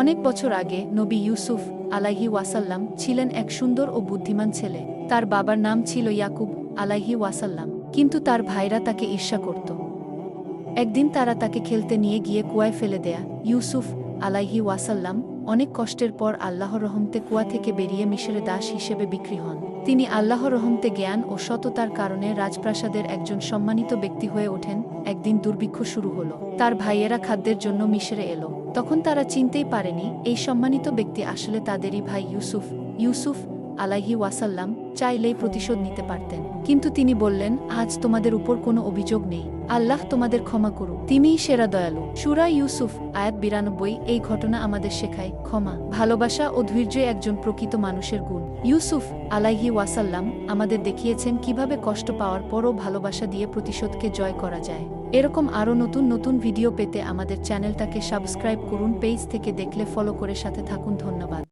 অনেক বছর আগে নবী ইউসুফ আলাহি ওয়াসাল্লাম ছিলেন এক সুন্দর ও বুদ্ধিমান ছেলে। তার বাবার নাম ছিল ইয়াকুব আলাহি ওয়াসাল্লাম, কিন্তু তার ভাইরা তাকে ঈর্ষা করত। একদিন তারা তাকে খেলতে নিয়ে গিয়ে কুয়ায় ফেলে দেয়া। ইউসুফ আলাহি ওয়াসাল্লাম অনেক কষ্টের পর আল্লাহর রহমতে কুয়া থেকে বেরিয়ে মিশরে দাস হিসেবে বিক্রি হন। তিনি আল্লাহ রহমতে জ্ঞান ও সততার কারণে রাজপ্রাসাদের একজন সম্মানিত ব্যক্তি হয়ে ওঠেন। একদিন দুর্ভিক্ষ শুরু হলো। তার ভাইয়েরা খাদ্যের জন্য মিশরে এলো। তখন তারা চিনতেই পারেনি, এই সম্মানিত ব্যক্তি আসলে তাদেরই ভাই ইউসুফ। ইউসুফ আলাইহি ওয়াসাল্লাম চাইলেই প্রতিশোধ নিতে পারতেন। কিন্তু তিনি বললেন, আজ তোমাদের উপর কোনো অভিযোগ নেই। আল্লাহ তোমাদের ক্ষমা করুক। তিনিই সেরা দয়ালু। সুরা ইউসুফ, আয়াত বিরানব্বই, এই ঘটনা আমাদের শেখায়, ক্ষমা, ভালোবাসা ও ধৈর্য একজন প্রকৃত মানুষের গুণ। ইউসুফ আলাইহি ওয়াসাল্লাম আমাদের দেখিয়েছেন কীভাবে কষ্ট পাওয়ার পরও ভালোবাসা দিয়ে প্রতিশোধকে জয় করা যায়। এরকম আরও নতুন নতুন ভিডিও পেতে আমাদের চ্যানেলটাকে সাবস্ক্রাইব করুন, পেজ থেকে দেখলে ফলো করে সাথে থাকুন। ধন্যবাদ।